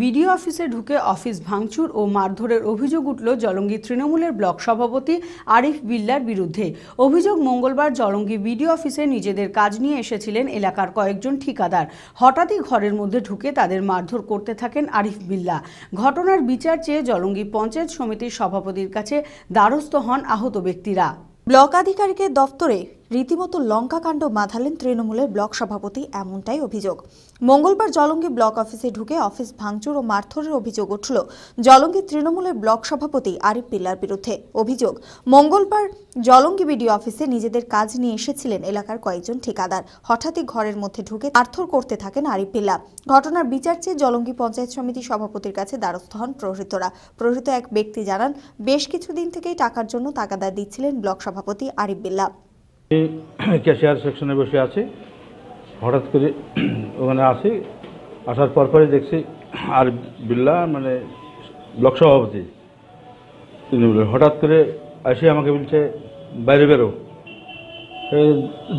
BDO অফিসে ঢুকে office ভাঙচুর ও মারধরের অভিযোগ উঠল জলঙ্গি তৃণমূলের ব্লক সভাপতি আরিফ বিল্লার বিরুদ্ধে। অভিযোগ মঙ্গলবার জলঙ্গি বিডিও অফিসে নিজেদের কাজ নিয়ে এসেছিলেন এলাকার কয়েকজন ঠিকাদার। হঠাৎই ঘরের মধ্যে ঢুকে তাদের মারধর করতে থাকেন আরিফ বিল্লা। ঘটনার বিচার চেয়ে জলঙ্গি পঞ্চায়েত সমিতির সভাপতির কাছে দ্বারস্থ হন আহত ব্যক্তিরা। ব্লক আধিকারিকের দফতরে রীতিমতো লঙ্কাকাণ্ড বাঁধালেন তৃণমূলের ব্লক সভাপতি এমনটাই অভিযোগ। মঙ্গলবার জলঙ্গি ব্লক অফিসে ঢুকে অফিস ভাঙচুর ও মারধরের অভিযোগ উঠল। জলঙ্গি তৃণমূলের ব্লক সভাপতি আরিফ পিল্লার বিরুদ্ধে অভিযোগ। মঙ্গলবার জলঙ্গি বিডিও অফিসে নিজেদের কাজ নিয়ে এসেছিলেন এলাকার কয়েকজন ঠিকাদার। হঠাৎই ঘরের মধ্যে ঢুকে মারধর করতে থাকেন আরিফ পিল্লা। ঘটনার বিচার চেয়ে জলঙ্গি পঞ্চায়েত সমিতি সভাপতির কাছে দ্বারস্থ হন প্রহৃতরা। প্রহৃত এক ব্যক্তি জানান, বেশ কিছুদিন থেকেই টাকার জন্য তাগাদা দিচ্ছিলেন ব্লক সভাপতি আরিফ বিল্লা ক্যাশিয়ার সেকশনে বসে আছি। হঠাৎ করে ওখানে আসি। আসার পর পরে দেখছি আর বিল্লা মানে ব্লক সভাপতি। তিনি বলে, হঠাৎ করে এসে আমাকে বলছে, বাইরে বেরো।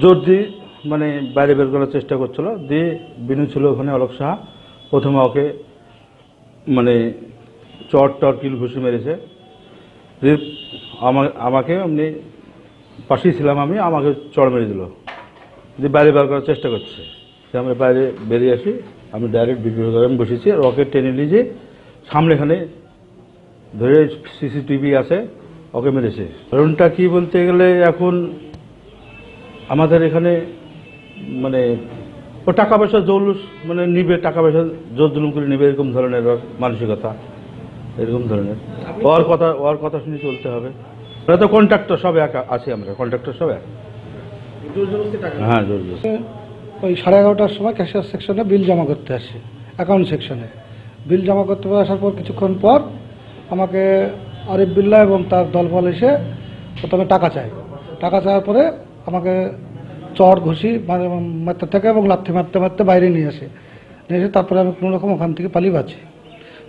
জোর দিয়ে মানে বাইরে বের করার চেষ্টা করছিল। দিয়ে বিনু ছিল ওখানে, অলোক সাহা। প্রথমে ওকে মানে চট টর কিল ঘুষি মেরেছে। আমাকে এমনি পাশেই ছিলাম আমি আমাকে চড় মেরে দিল। দিয়ে বাইরে বার করার চেষ্টা করছে। সে আমরা বাইরে বেরিয়ে আসি আমি ডাইরেক্ট করে আমি বসেছি ওকে টেনে নিয়ে যে সামনে এখানে ধরে সিসিটিভি আছে ওকে মেরেছে। কারণটা কি বলতে গেলে এখন আমাদের এখানে মানে ও টাকা পয়সা জৌলুস মানে নিবে টাকা পয়সা জোর জুলুম করে নিবে এরকম ধরনের মানসিকতা এরকম ধরনের। ওর কথা ওর কথা শুনে চলতে হবে। ওরা তো কন্ট্রাক্টর সব একা আছি আমরা কন্ট্রাক্টর সব এক। হ্যাঁ ওই সাড়ে এগারোটার সময় ক্যাশিয়ার সেকশনে বিল জমা করতে আসি অ্যাকাউন্ট সেকশনে বিল জমা করতে আসার পর কিছুক্ষণ পর আমাকে আরিফ বিল্লা এবং তার দলবল এসে প্রথমে টাকা চায়। টাকা চাওয়ার পরে আমাকে চট ঘুষি মার- মারতে থাকে এবং লাথি মারতে মারতে বাইরে নিয়ে আসে। নিয়ে এসে তারপরে আমি কোনো রকম ওখান থেকে পালিয়ে বাঁচি।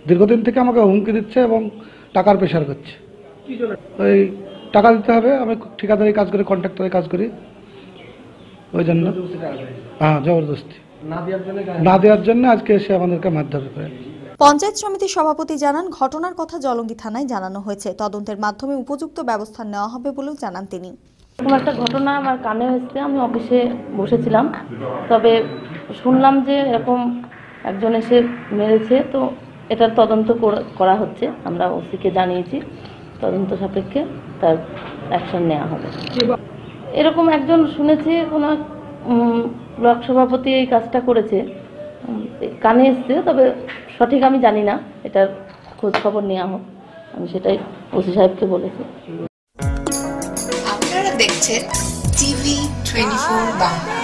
দীর্ঘদিন থেকে আমাকে হুমকি দিচ্ছে এবং টাকার প্রেশার করছে। ওই টাকা দিতে হবে আমি ঠিকাদারি কাজ করি কন্ট্রাক্টরের কাজ করি। ওই জন্য। হ্যাঁ জবরদস্তি। না দেওয়ার জন্য আজকে এসে আমাদেরকে মারধর করে। পঞ্চায়েত সমিতির সভাপতি জানান ঘটনার কথা জলঙ্গি থানায় জানানো হয়েছে। তদন্তের মাধ্যমে উপযুক্ত ব্যবস্থা নেওয়া হবে বলেও জানান তিনি। এরকম একটা ঘটনা আমার কানে হয়েছে আমি অফিসে বসেছিলাম। তবে শুনলাম যে এরকম একজন এসে মেরেছে তো এটার তদন্ত করা- করা হচ্ছে। আমরা ওসিকে জানিয়েছি। তদন্ত সাপেক্ষে তার অ্যাকশন নেওয়া হবে। এরকম একজন শুনেছি কোনো ব্লক সভাপতি এই কাজটা করেছে। কানে এসছে, তবে সঠিক আমি জানি না, এটার খোঁজ খবর নেওয়া হোক। আমি সেটাই ওসি সাহেবকে বলেছি। আপনারা দেখছেন TV twenty four Bangla.